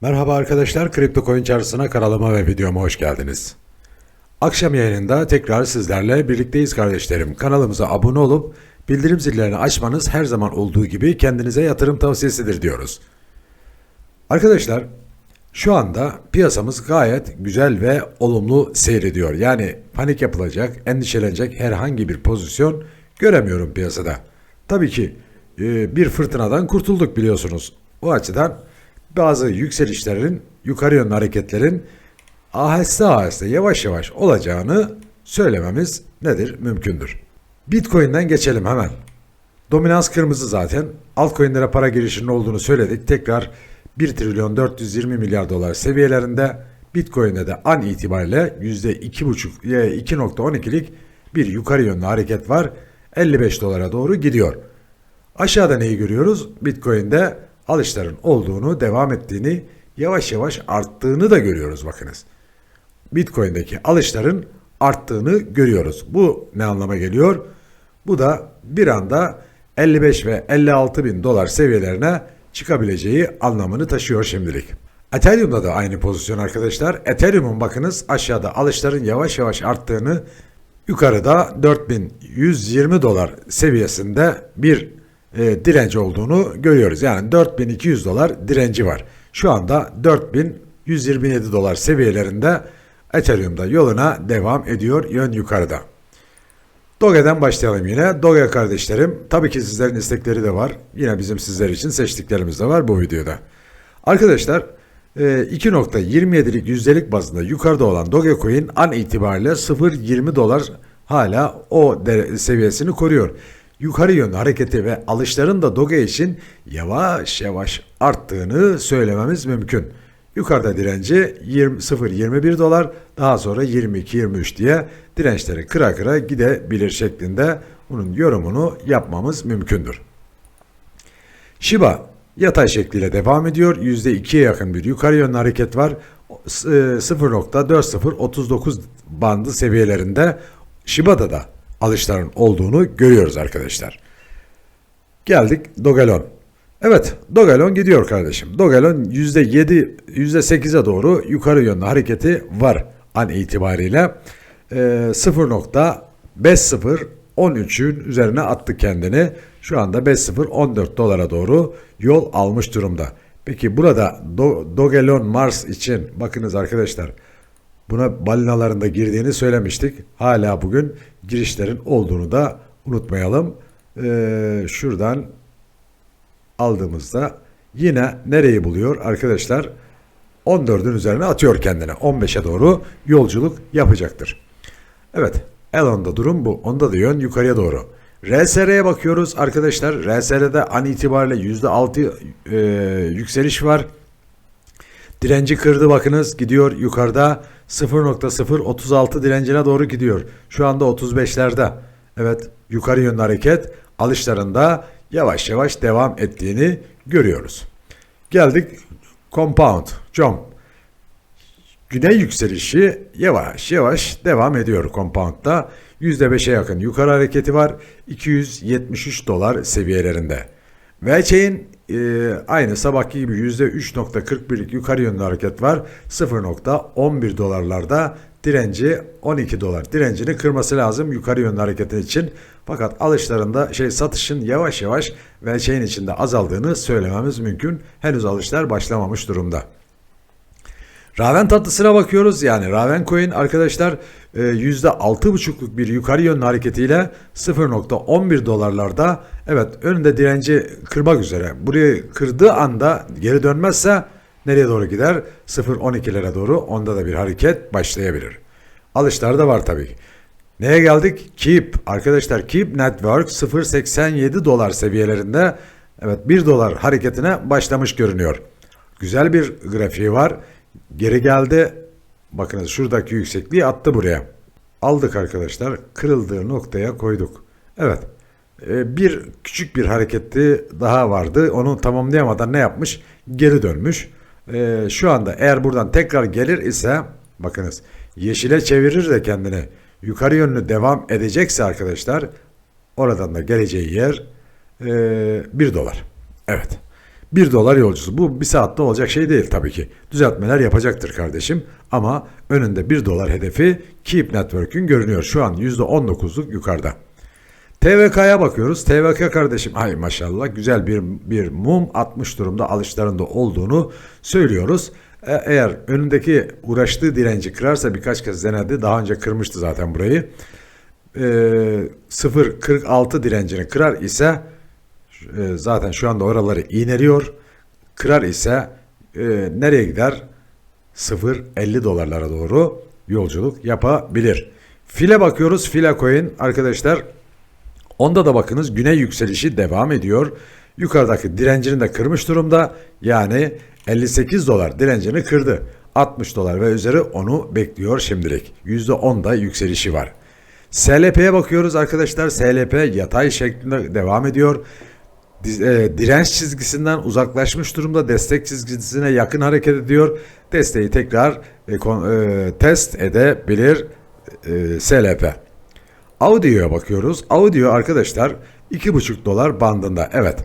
Merhaba arkadaşlar, Kripto Coin Çarşısı'na kanalıma ve videoma hoş geldiniz. Akşam yayınında tekrar sizlerle birlikteyiz kardeşlerim. Kanalımıza abone olup bildirim zillerini açmanız her zaman olduğu gibi kendinize yatırım tavsiyesidir diyoruz. Arkadaşlar, şu anda piyasamız gayet güzel ve olumlu seyrediyor. Yani panik yapılacak, endişelenecek herhangi bir pozisyon göremiyorum piyasada. Tabii ki e, bir fırtınadan kurtulduk biliyorsunuz. O açıdan bazı yükselişlerin, yukarı yönlü hareketlerin aheste aheste yavaş yavaş olacağını söylememiz nedir? Mümkündür. Bitcoin'den geçelim hemen. Dominans kırmızı zaten. Altcoin'lere para girişinin olduğunu söyledik. Tekrar 1 trilyon 420 milyar dolar seviyelerinde Bitcoin'de de an itibariyle %2,5 e, 2.12'lik bir yukarı yönlü hareket var. 55 dolara doğru gidiyor. Aşağıda neyi görüyoruz? Bitcoin'de alışların olduğunu, devam ettiğini, yavaş yavaş arttığını da görüyoruz bakınız. Bitcoin'deki alışların arttığını görüyoruz. Bu ne anlama geliyor? Bu da bir anda 55 ve 56 bin dolar seviyelerine çıkabileceği anlamını taşıyor şimdilik. Ethereum'da da aynı pozisyon arkadaşlar. Ethereum'un bakınız aşağıda alışların yavaş yavaş arttığını, yukarıda 4120 dolar seviyesinde bir e, direnci olduğunu görüyoruz. Yani 4200 dolar direnci var. Şu anda 4127 dolar seviyelerinde Ethereum'da yoluna devam ediyor yön yukarıda. Doge'den başlayalım yine. Doge kardeşlerim, tabii ki sizlerin istekleri de var. Yine bizim sizler için seçtiklerimiz de var bu videoda. Arkadaşlar, e, 2.27'lik yüzdelik bazında yukarıda olan Dogecoin an itibariyle 0.20 dolar hala o seviyesini koruyor. Yukarı yönlü hareketi ve alışların da Doge için yavaş yavaş arttığını söylememiz mümkün. Yukarıda direnci 20 0.21 dolar daha sonra 22-23 diye dirençleri kıra kıra gidebilir şeklinde bunun yorumunu yapmamız mümkündür. Shiba yatay şekliyle devam ediyor. %2'ye yakın bir yukarı yönlü hareket var. S- e, 0.4039 bandı seviyelerinde Shiba'da da alışların olduğunu görüyoruz arkadaşlar. Geldik Dogelon. Evet, Dogelon gidiyor kardeşim. Dogelon %7, %8'e doğru yukarı yönlü hareketi var an itibariyle. Ee, 0.5013'ün üzerine attı kendini. Şu anda 5014 dolara doğru yol almış durumda. Peki burada Do- Dogelon Mars için bakınız arkadaşlar Buna balinalarında girdiğini söylemiştik. Hala bugün girişlerin olduğunu da unutmayalım. Ee, şuradan aldığımızda yine nereyi buluyor arkadaşlar? 14'ün üzerine atıyor kendine. 15'e doğru yolculuk yapacaktır. Evet. Elon'da durum bu. Onda da yön yukarıya doğru. RSR'ye bakıyoruz arkadaşlar. RSR'de an itibariyle %6 e, yükseliş var. Direnci kırdı bakınız gidiyor yukarıda 0.036 direncine doğru gidiyor. Şu anda 35'lerde. Evet yukarı yönlü hareket alışlarında yavaş yavaş devam ettiğini görüyoruz. Geldik compound, com. Güney yükselişi yavaş yavaş devam ediyor compound'da. %5'e yakın yukarı hareketi var. 273 dolar seviyelerinde. VC'in e, aynı sabahki gibi %3.41'lik yukarı yönlü hareket var. 0.11 dolarlarda direnci 12 dolar. Direncini kırması lazım yukarı yönlü hareketin için. Fakat alışlarında şey satışın yavaş yavaş VC'in içinde azaldığını söylememiz mümkün. Henüz alışlar başlamamış durumda. Raven tatlısına bakıyoruz. Yani Raven Coin arkadaşlar e, %6,5'luk bir yukarı yönlü hareketiyle 0.11 dolarlarda evet önünde direnci kırmak üzere. Burayı kırdığı anda geri dönmezse nereye doğru gider? 0.12'lere doğru onda da bir hareket başlayabilir. Alışlar da var tabii. Neye geldik? Keep. Arkadaşlar Keep Network 0.87 dolar seviyelerinde evet 1 dolar hareketine başlamış görünüyor. Güzel bir grafiği var. Geri geldi. Bakınız şuradaki yüksekliği attı buraya. Aldık arkadaşlar. Kırıldığı noktaya koyduk. Evet. Ee, Bir küçük bir hareketi daha vardı. Onu tamamlayamadan ne yapmış? Geri dönmüş. Ee, Şu anda eğer buradan tekrar gelir ise bakınız yeşile çevirir de kendini yukarı yönlü devam edecekse arkadaşlar oradan da geleceği yer 1 dolar. Evet. 1 dolar yolcusu. Bu bir saatte olacak şey değil tabii ki. Düzeltmeler yapacaktır kardeşim. Ama önünde 1 dolar hedefi Keep Network'ün görünüyor. Şu an %19'luk yukarıda. TVK'ya bakıyoruz. TVK kardeşim ay maşallah güzel bir bir mum atmış durumda alışlarında olduğunu söylüyoruz. E- eğer önündeki uğraştığı direnci kırarsa birkaç kez denedi. Daha önce kırmıştı zaten burayı. E, 0.46 direncini kırar ise e, zaten şu anda oraları iğneliyor. Kırar ise e, nereye gider? 0.50 dolarlara doğru yolculuk yapabilir. File bakıyoruz. File coin arkadaşlar Onda da bakınız güney yükselişi devam ediyor. Yukarıdaki direncini de kırmış durumda. Yani 58 dolar direncini kırdı. 60 dolar ve üzeri onu bekliyor şimdilik. %10 da yükselişi var. SLP'ye bakıyoruz arkadaşlar. SLP yatay şeklinde devam ediyor. E, Direnç çizgisinden uzaklaşmış durumda. Destek çizgisine yakın hareket ediyor. Desteği tekrar e, e, test edebilir SLP. Audio'ya bakıyoruz. Audio arkadaşlar 2,5 dolar bandında. Evet.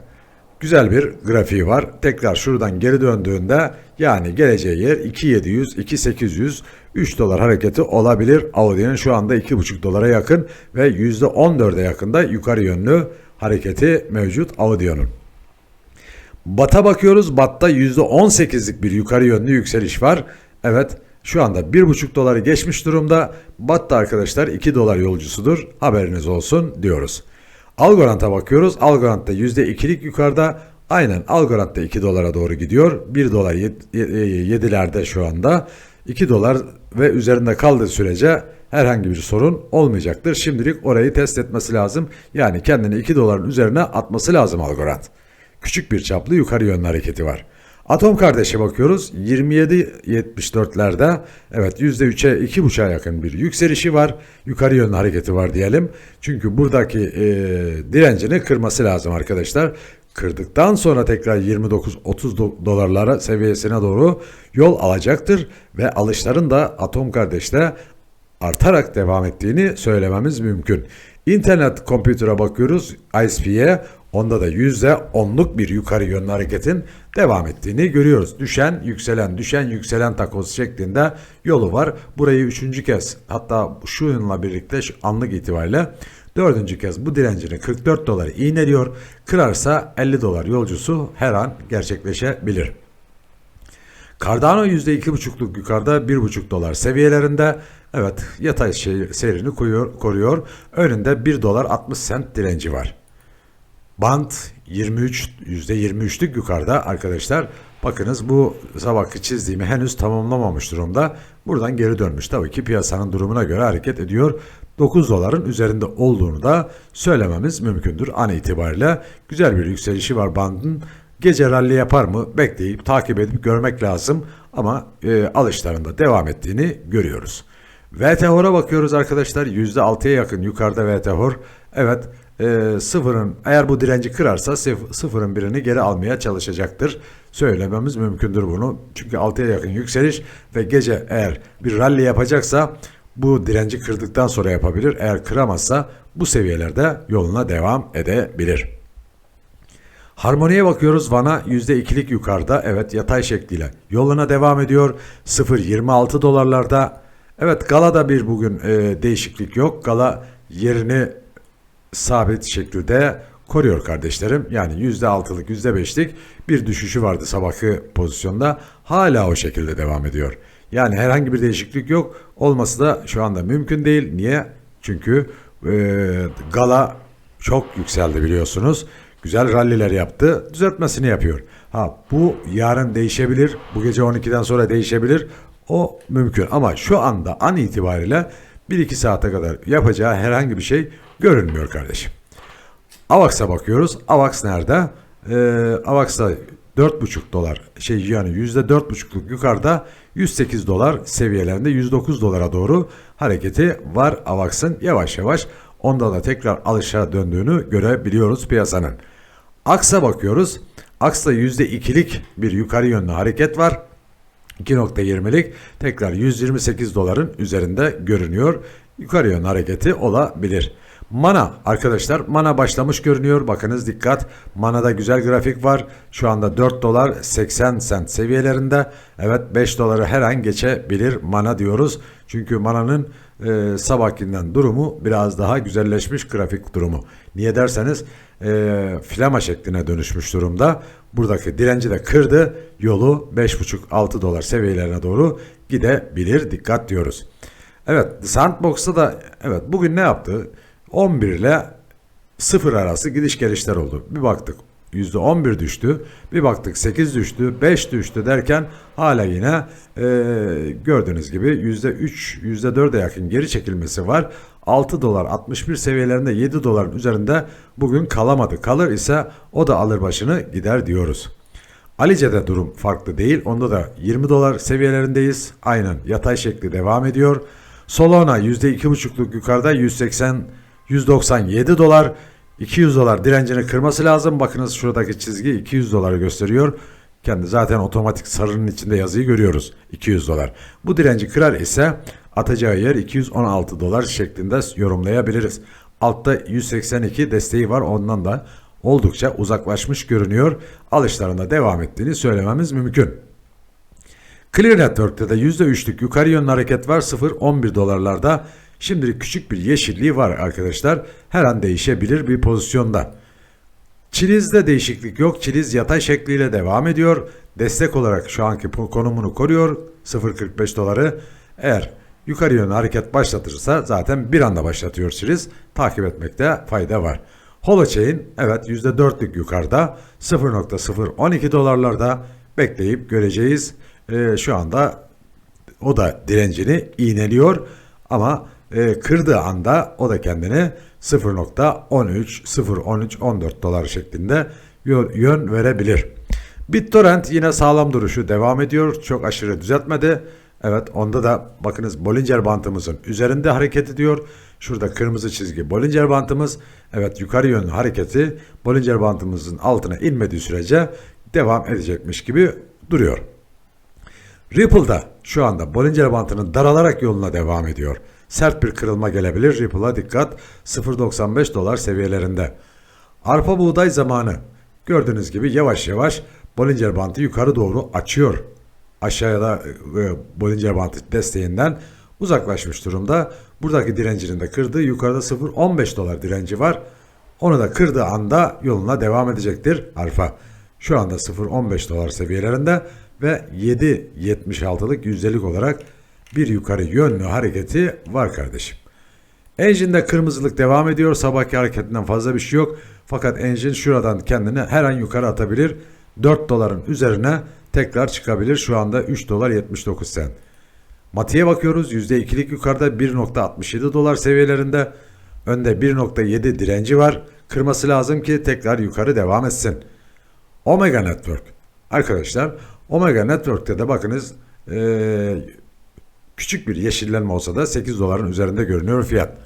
Güzel bir grafiği var. Tekrar şuradan geri döndüğünde yani geleceği yer 2700, 2800, 3 dolar hareketi olabilir. Audio'nun şu anda 2,5 dolara yakın ve %14'e yakında yukarı yönlü hareketi mevcut Audio'nun. Bat'a bakıyoruz. Bat'ta %18'lik bir yukarı yönlü yükseliş var. Evet şu anda 1,5 doları geçmiş durumda. Bat'ta arkadaşlar 2 dolar yolcusudur. Haberiniz olsun diyoruz. Algorand'a bakıyoruz. Algorand'da %2'lik yukarıda. Aynen Algorand'da 2 dolara doğru gidiyor. 1 dolar 7'lerde şu anda. 2 dolar ve üzerinde kaldığı sürece herhangi bir sorun olmayacaktır. Şimdilik orayı test etmesi lazım. Yani kendini 2 doların üzerine atması lazım Algorand. Küçük bir çaplı yukarı yönlü hareketi var. Atom kardeşe bakıyoruz. 27.74'lerde evet %3'e 2.5'a yakın bir yükselişi var. Yukarı yönlü hareketi var diyelim. Çünkü buradaki e, direncini kırması lazım arkadaşlar. Kırdıktan sonra tekrar 29-30 do- dolarlara seviyesine doğru yol alacaktır. Ve alışların da Atom kardeşte artarak devam ettiğini söylememiz mümkün. İnternet kompütere bakıyoruz ISP'ye onda da %10'luk bir yukarı yönlü hareketin devam ettiğini görüyoruz. Düşen, yükselen, düşen, yükselen takoz şeklinde yolu var. Burayı üçüncü kez hatta şu yılla birlikte şu anlık itibariyle dördüncü kez bu direncini 44 doları iğneliyor. Kırarsa 50 dolar yolcusu her an gerçekleşebilir. Cardano %2,5'luk yukarıda 1,5 dolar seviyelerinde. Evet yatay şey, seyrini koruyor. Önünde 1 dolar 60 sent direnci var. Band 23 %23'lük yukarıda arkadaşlar. Bakınız bu sabahki çizdiğimi henüz tamamlamamış durumda. Buradan geri dönmüş. Tabii ki piyasanın durumuna göre hareket ediyor. 9 doların üzerinde olduğunu da söylememiz mümkündür an itibariyle. Güzel bir yükselişi var bandın. Gece rally yapar mı? Bekleyip takip edip görmek lazım. Ama e, alışlarında devam ettiğini görüyoruz. VTHOR'a bakıyoruz arkadaşlar. %6'ya yakın yukarıda VTHOR. Evet e, sıfırın eğer bu direnci kırarsa sıf- sıfırın birini geri almaya çalışacaktır. Söylememiz mümkündür bunu. Çünkü 6'ya yakın yükseliş ve gece eğer bir rally yapacaksa bu direnci kırdıktan sonra yapabilir. Eğer kıramazsa bu seviyelerde yoluna devam edebilir. Harmoniye bakıyoruz. Vana %2'lik yukarıda. Evet yatay şekliyle yoluna devam ediyor. 0.26 dolarlarda. Evet Gala'da bir bugün e, değişiklik yok. Gala yerini sabit şekilde koruyor kardeşlerim. Yani %6'lık %5'lik bir düşüşü vardı sabahki pozisyonda. Hala o şekilde devam ediyor. Yani herhangi bir değişiklik yok. Olması da şu anda mümkün değil. Niye? Çünkü e, Gala çok yükseldi biliyorsunuz. Güzel ralliler yaptı. Düzeltmesini yapıyor. Ha bu yarın değişebilir. Bu gece 12'den sonra değişebilir. O mümkün ama şu anda an itibariyle 1-2 saate kadar yapacağı herhangi bir şey görünmüyor kardeşim. AVAX'a bakıyoruz. AVAX nerede? Ee, AVAX'ta 4,5 dolar şey yani %4,5'luk yukarıda 108 dolar seviyelerinde 109 dolara doğru hareketi var AVAX'ın yavaş yavaş onda da tekrar alışa döndüğünü görebiliyoruz piyasanın. AKS'a bakıyoruz. AKS'ta %2'lik bir yukarı yönlü hareket var. 2.20'lik tekrar 128 doların üzerinde görünüyor. Yukarı yönlü hareketi olabilir. Mana arkadaşlar mana başlamış görünüyor. Bakınız dikkat. Mana'da güzel grafik var. Şu anda 4 dolar 80 sent seviyelerinde. Evet 5 doları her an geçebilir mana diyoruz. Çünkü mananın e, sabahkinden durumu biraz daha güzelleşmiş grafik durumu. Niye derseniz e, flama şekline dönüşmüş durumda. Buradaki direnci de kırdı. Yolu 5,5-6 dolar seviyelerine doğru gidebilir. Dikkat diyoruz. Evet Sandbox'ta da evet bugün ne yaptı? 11 ile 0 arası gidiş gelişler oldu. Bir baktık %11 düştü. Bir baktık 8 düştü. 5 düştü derken hala yine e, gördüğünüz gibi %3 %4'e yakın geri çekilmesi var. 6 dolar 61 seviyelerinde 7 doların üzerinde bugün kalamadı. Kalır ise o da alır başını gider diyoruz. Alice'de durum farklı değil. Onda da 20 dolar seviyelerindeyiz. Aynen yatay şekli devam ediyor. Solana %2,5'luk yukarıda 180 197 dolar 200 dolar direncini kırması lazım. Bakınız şuradaki çizgi 200 doları gösteriyor. Kendi zaten otomatik sarının içinde yazıyı görüyoruz. 200 dolar. Bu direnci kırar ise atacağı yer 216 dolar şeklinde yorumlayabiliriz. Altta 182 desteği var. Ondan da oldukça uzaklaşmış görünüyor. Alışlarında devam ettiğini söylememiz mümkün. Clear Network'te de %3'lük yukarı yönlü hareket var 0.11 dolarlarda. Şimdilik küçük bir yeşilliği var arkadaşlar. Her an değişebilir bir pozisyonda. Çiliz'de değişiklik yok. Çiliz yatay şekliyle devam ediyor. Destek olarak şu anki konumunu koruyor. 0.45 doları. Eğer yukarı yönlü hareket başlatırsa zaten bir anda başlatıyor Çiliz. Takip etmekte fayda var. Holochain evet %4'lük yukarıda 0.012 dolarlarda bekleyip göreceğiz. Ee, şu anda o da direncini iğneliyor ama e, kırdığı anda o da kendini 0.13, 0.13, 14 dolar şeklinde yön verebilir. BitTorrent yine sağlam duruşu devam ediyor. Çok aşırı düzeltmedi. Evet onda da bakınız Bollinger bantımızın üzerinde hareket ediyor. Şurada kırmızı çizgi Bollinger bantımız. Evet yukarı yönlü hareketi Bollinger bantımızın altına inmediği sürece devam edecekmiş gibi duruyor. Ripple'da şu anda Bollinger bantının daralarak yoluna devam ediyor. Sert bir kırılma gelebilir. Ripple'a dikkat 0.95 dolar seviyelerinde. Arpa buğday zamanı. Gördüğünüz gibi yavaş yavaş Bollinger bantı yukarı doğru açıyor. Aşağıda e, Bollinger bantı desteğinden uzaklaşmış durumda. Buradaki direncinin de kırdığı yukarıda 0.15 dolar direnci var. Onu da kırdığı anda yoluna devam edecektir arpa. Şu anda 0.15 dolar seviyelerinde ve 7.76'lık yüzdelik olarak bir yukarı yönlü hareketi var kardeşim. Engine'de kırmızılık devam ediyor. Sabahki hareketinden fazla bir şey yok. Fakat Engine şuradan kendini her an yukarı atabilir. 4 doların üzerine tekrar çıkabilir. Şu anda 3 dolar 79 sen. Mati'ye bakıyoruz. %2'lik yukarıda 1.67 dolar seviyelerinde. Önde 1.7 direnci var. Kırması lazım ki tekrar yukarı devam etsin. Omega Network. Arkadaşlar Omega Network'te de bakınız ee, küçük bir yeşillenme olsa da 8 doların üzerinde görünüyor fiyat.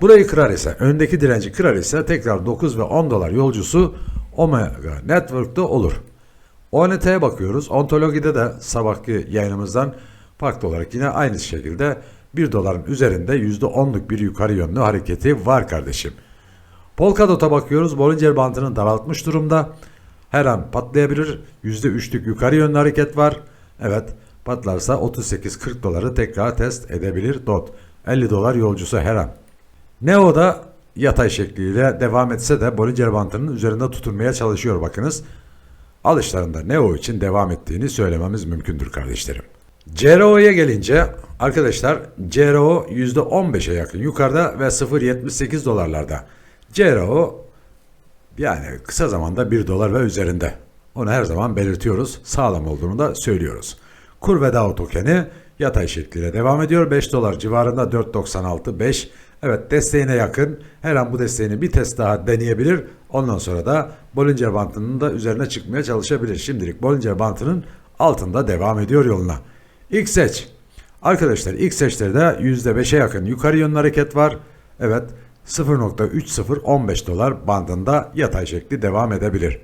Burayı kırar ise, öndeki direnci kırar ise tekrar 9 ve 10 dolar yolcusu Omega Network'te olur. ONT'ye bakıyoruz. Ontolojide de sabahki yayınımızdan farklı olarak yine aynı şekilde 1 doların üzerinde %10'luk bir yukarı yönlü hareketi var kardeşim. Polkadot'a bakıyoruz. Bollinger bandını daraltmış durumda. Her an patlayabilir. %3'lük yukarı yönlü hareket var. Evet patlarsa 38-40 doları tekrar test edebilir DOT. 50 dolar yolcusu her an. Neo'da yatay şekliyle devam etse de Bollinger Bantı'nın üzerinde tutunmaya çalışıyor bakınız. Alışlarında Neo için devam ettiğini söylememiz mümkündür kardeşlerim. CRO'ya gelince arkadaşlar CRO %15'e yakın yukarıda ve 0.78 dolarlarda. CRO yani kısa zamanda 1 dolar ve üzerinde. Onu her zaman belirtiyoruz. Sağlam olduğunu da söylüyoruz. Kur ve tokeni yatay şekliyle devam ediyor. 5 dolar civarında 4.96 5. Evet desteğine yakın. Her an bu desteğini bir test daha deneyebilir. Ondan sonra da Bollinger Bantı'nın da üzerine çıkmaya çalışabilir. Şimdilik Bollinger Bantı'nın altında devam ediyor yoluna. İlk seç. Arkadaşlar ilk seçlerde %5'e yakın yukarı yönlü hareket var. Evet 0.3015 dolar bandında yatay şekli devam edebilir.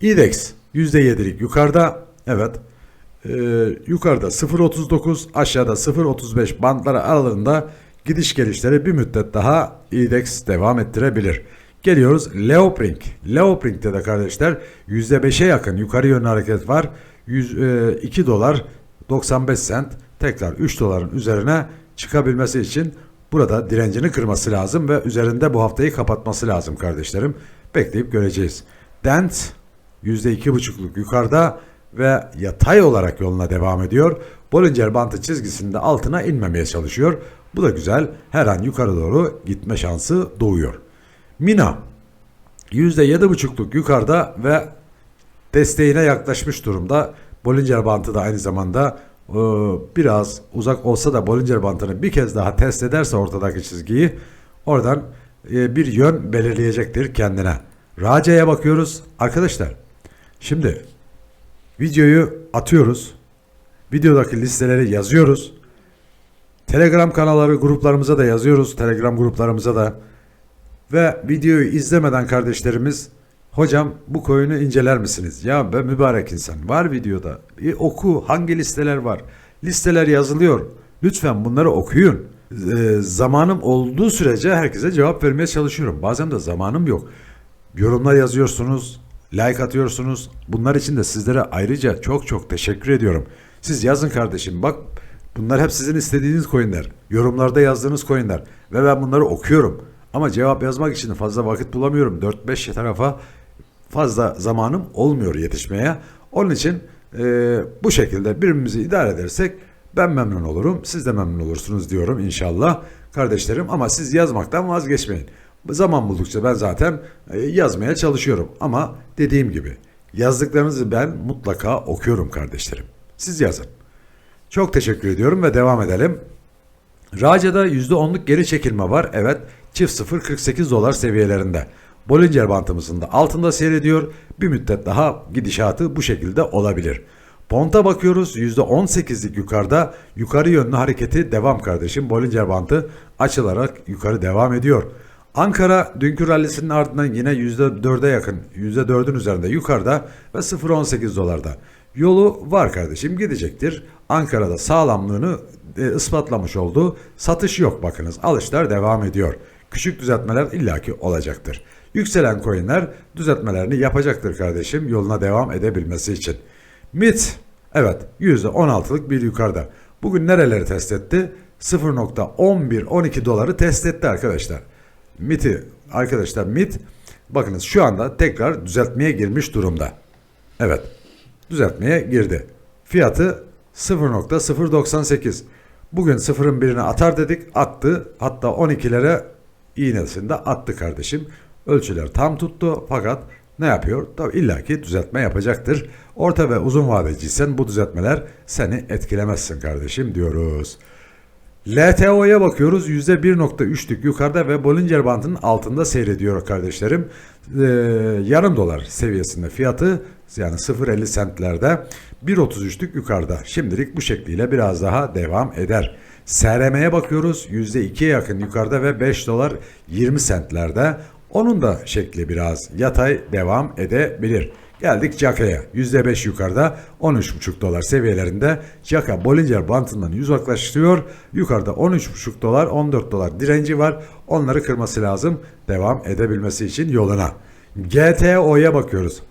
IDEX %7'lik yukarıda. Evet ee, yukarıda 0.39 aşağıda 0.35 bandları aralığında gidiş gelişleri bir müddet daha IDEX devam ettirebilir. Geliyoruz Leopring. Leopring'de de kardeşler %5'e yakın yukarı yönlü hareket var. 100, e, 2 dolar 95 sent tekrar 3 doların üzerine çıkabilmesi için burada direncini kırması lazım ve üzerinde bu haftayı kapatması lazım kardeşlerim. Bekleyip göreceğiz. Dent %2,5'luk yukarıda ve yatay olarak yoluna devam ediyor. Bollinger Bantı çizgisinde altına inmemeye çalışıyor. Bu da güzel. Her an yukarı doğru gitme şansı doğuyor. Mina %7,5'luk yukarıda ve desteğine yaklaşmış durumda. Bollinger Bantı da aynı zamanda e, biraz uzak olsa da Bollinger Bantı'nı bir kez daha test ederse ortadaki çizgiyi oradan e, bir yön belirleyecektir kendine. Raca'ya bakıyoruz. Arkadaşlar şimdi videoyu atıyoruz. Videodaki listeleri yazıyoruz. Telegram kanalları gruplarımıza da yazıyoruz. Telegram gruplarımıza da. Ve videoyu izlemeden kardeşlerimiz hocam bu koyunu inceler misiniz? Ya be mübarek insan var videoda. Bir oku hangi listeler var? Listeler yazılıyor. Lütfen bunları okuyun. Ee, zamanım olduğu sürece herkese cevap vermeye çalışıyorum. Bazen de zamanım yok. Yorumlar yazıyorsunuz, like atıyorsunuz. Bunlar için de sizlere ayrıca çok çok teşekkür ediyorum. Siz yazın kardeşim bak bunlar hep sizin istediğiniz coinler. Yorumlarda yazdığınız coinler. Ve ben bunları okuyorum. Ama cevap yazmak için fazla vakit bulamıyorum. 4-5 tarafa fazla zamanım olmuyor yetişmeye. Onun için e, bu şekilde birbirimizi idare edersek ben memnun olurum. Siz de memnun olursunuz diyorum inşallah kardeşlerim. Ama siz yazmaktan vazgeçmeyin. Zaman buldukça ben zaten e, yazmaya çalışıyorum. Ama dediğim gibi yazdıklarınızı ben mutlaka okuyorum kardeşlerim. Siz yazın. Çok teşekkür ediyorum ve devam edelim. Raca'da %10'luk geri çekilme var. Evet çift 0 48 dolar seviyelerinde. Bollinger bantımızın da altında seyrediyor. Bir müddet daha gidişatı bu şekilde olabilir. Ponta bakıyoruz %18'lik yukarıda yukarı yönlü hareketi devam kardeşim. Bollinger bantı açılarak yukarı devam ediyor. Ankara dünkü rallisinin ardından yine %4'e yakın %4'ün üzerinde yukarıda ve 0.18 dolarda. Yolu var kardeşim gidecektir. Ankara'da sağlamlığını e, ispatlamış oldu. Satış yok bakınız. Alışlar devam ediyor. Küçük düzeltmeler illaki olacaktır. Yükselen coinler düzeltmelerini yapacaktır kardeşim yoluna devam edebilmesi için. MIT evet %16'lık bir yukarıda. Bugün nereleri test etti? 0.1112 doları test etti arkadaşlar. MIT'i arkadaşlar MIT bakınız şu anda tekrar düzeltmeye girmiş durumda. Evet düzeltmeye girdi. Fiyatı 0.098. Bugün sıfırın birini atar dedik attı hatta 12'lere iğnesinde attı kardeşim. Ölçüler tam tuttu fakat ne yapıyor? Tabi illaki düzeltme yapacaktır. Orta ve uzun vadeciysen bu düzeltmeler seni etkilemezsin kardeşim diyoruz. LTO'ya bakıyoruz %1.3'lük yukarıda ve Bollinger Bandı'nın altında seyrediyor kardeşlerim. Ee, yarım dolar seviyesinde fiyatı yani 0.50 sentlerde 1.33'lük yukarıda. Şimdilik bu şekliyle biraz daha devam eder. SRM'ye bakıyoruz %2'ye yakın yukarıda ve 5 dolar 20 sentlerde. Onun da şekli biraz yatay devam edebilir. Geldik Caka'ya. %5 yukarıda 13,5 dolar seviyelerinde Caka Bollinger bantından uzaklaştırıyor. Yukarıda 13,5 dolar 14 dolar direnci var. Onları kırması lazım devam edebilmesi için yoluna. GTO'ya bakıyoruz.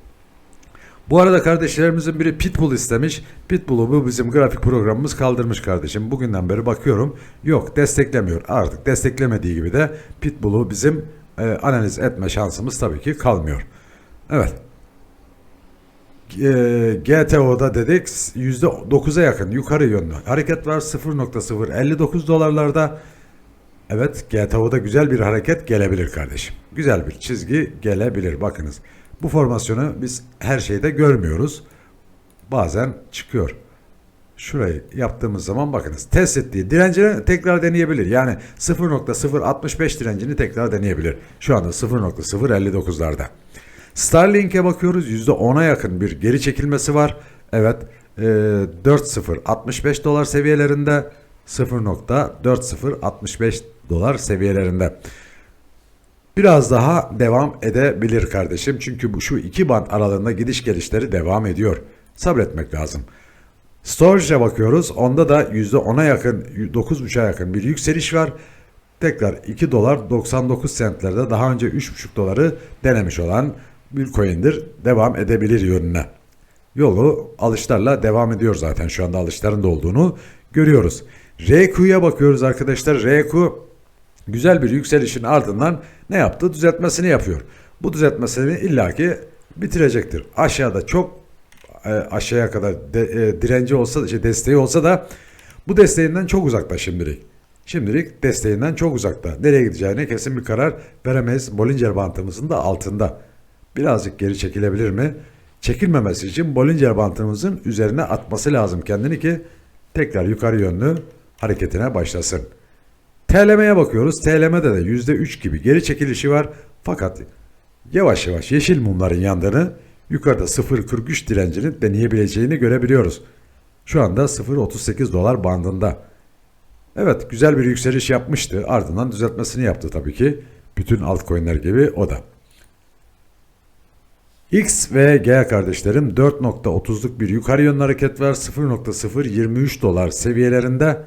Bu arada kardeşlerimizin biri Pitbull istemiş. Pitbull'u bu bizim grafik programımız kaldırmış kardeşim. Bugünden beri bakıyorum. Yok desteklemiyor. Artık desteklemediği gibi de Pitbull'u bizim e, analiz etme şansımız tabii ki kalmıyor. Evet. E, GTO'da dedik %9'a yakın yukarı yönlü hareket var 0.059 dolarlarda. Evet GTO'da güzel bir hareket gelebilir kardeşim. Güzel bir çizgi gelebilir bakınız. Bu formasyonu biz her şeyde görmüyoruz. Bazen çıkıyor. Şurayı yaptığımız zaman bakınız test ettiği direncini tekrar deneyebilir. Yani 0.065 direncini tekrar deneyebilir. Şu anda 0.059'larda. Starlink'e bakıyoruz %10'a yakın bir geri çekilmesi var. Evet e, 4.065 dolar seviyelerinde 0.4065 dolar seviyelerinde. Biraz daha devam edebilir kardeşim. Çünkü bu şu iki band aralığında gidiş gelişleri devam ediyor. Sabretmek lazım. Storage'a bakıyoruz. Onda da %10'a yakın, 9.5'a yakın bir yükseliş var. tekrar 2 dolar 99 centlerde daha önce 3,5 doları denemiş olan bir coin'dir. Devam edebilir yönüne. Yolu alışlarla devam ediyor zaten şu anda alışların da olduğunu görüyoruz. RQ'ya bakıyoruz arkadaşlar. RQ güzel bir yükselişin ardından ne yaptı? Düzeltmesini yapıyor. Bu düzeltmesini illaki bitirecektir. Aşağıda çok e, aşağıya kadar de, e, direnci olsa da şey desteği olsa da bu desteğinden çok uzakta şimdilik. Şimdilik desteğinden çok uzakta. Nereye gideceğine kesin bir karar veremeyiz. Bollinger bantımızın da altında. Birazcık geri çekilebilir mi? Çekilmemesi için Bollinger bantımızın üzerine atması lazım kendini ki tekrar yukarı yönlü hareketine başlasın. TLM'ye bakıyoruz. TLM'de de %3 gibi geri çekilişi var. Fakat yavaş yavaş yeşil mumların yandığını yukarıda 0.43 direncini deneyebileceğini görebiliyoruz. Şu anda 0.38 dolar bandında. Evet güzel bir yükseliş yapmıştı. Ardından düzeltmesini yaptı tabii ki. Bütün altcoin'ler gibi o da. X ve G kardeşlerim 4.30'luk bir yukarı yönlü hareket var. 0.023 dolar seviyelerinde.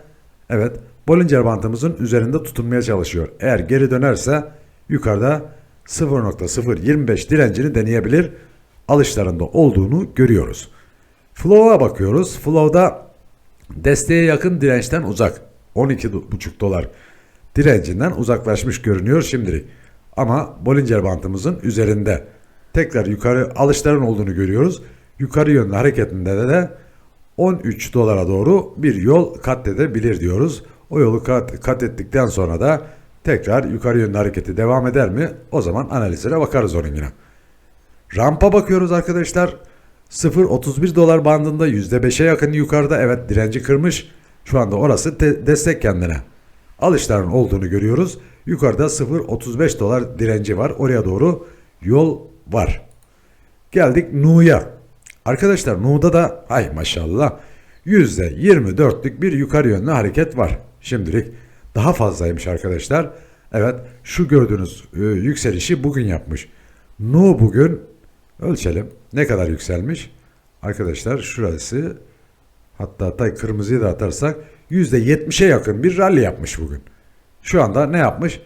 Evet Bollinger bantımızın üzerinde tutunmaya çalışıyor. Eğer geri dönerse yukarıda 0.025 direncini deneyebilir. Alışlarında olduğunu görüyoruz. Flow'a bakıyoruz. Flow'da desteğe yakın dirençten uzak. 12,5 dolar direncinden uzaklaşmış görünüyor şimdilik. Ama Bollinger bantımızın üzerinde tekrar yukarı alışların olduğunu görüyoruz. Yukarı yönlü hareketinde de, de 13 dolara doğru bir yol kat edebilir diyoruz. O yolu kat, kat ettikten sonra da tekrar yukarı yönlü hareketi devam eder mi? O zaman analizlere bakarız onun yine. Rampa bakıyoruz arkadaşlar. 0.31 dolar bandında %5'e yakın yukarıda evet direnci kırmış. Şu anda orası te- destek kendine. Alışların olduğunu görüyoruz. Yukarıda 0.35 dolar direnci var. Oraya doğru yol var. Geldik Nu'ya. Arkadaşlar Nu'da da ay maşallah %24'lük bir yukarı yönlü hareket var. Şimdilik daha fazlaymış arkadaşlar. Evet şu gördüğünüz e, yükselişi bugün yapmış. Nu bugün ölçelim. Ne kadar yükselmiş? Arkadaşlar şurası hatta hatta kırmızıyı da atarsak %70'e yakın bir rally yapmış bugün. Şu anda ne yapmış?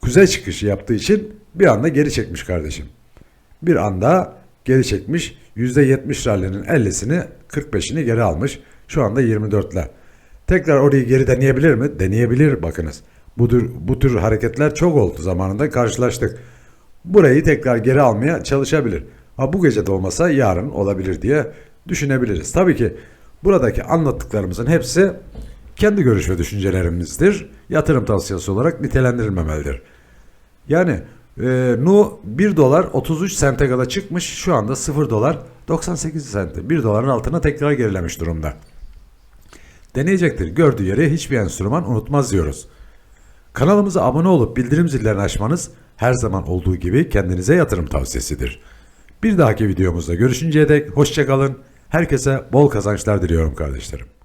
Kuzey çıkışı yaptığı için bir anda geri çekmiş kardeşim. Bir anda geri çekmiş. %70 rally'nin 50'sini 45'ini geri almış. Şu anda 24'le. Tekrar orayı geri deneyebilir mi? Deneyebilir bakınız. Bu tür, bu tür hareketler çok oldu zamanında karşılaştık. Burayı tekrar geri almaya çalışabilir. Ha bu gece de olmasa yarın olabilir diye düşünebiliriz. Tabii ki buradaki anlattıklarımızın hepsi kendi görüş ve düşüncelerimizdir. Yatırım tavsiyesi olarak nitelendirilmemelidir. Yani e, Nu 1 dolar 33 sente kadar çıkmış. Şu anda 0 dolar 98 sente. 1 doların altına tekrar gerilemiş durumda. Deneyecektir. Gördüğü yeri hiçbir enstrüman unutmaz diyoruz. Kanalımıza abone olup bildirim zillerini açmanız her zaman olduğu gibi kendinize yatırım tavsiyesidir. Bir dahaki videomuzda görüşünceye dek hoşçakalın. Herkese bol kazançlar diliyorum kardeşlerim.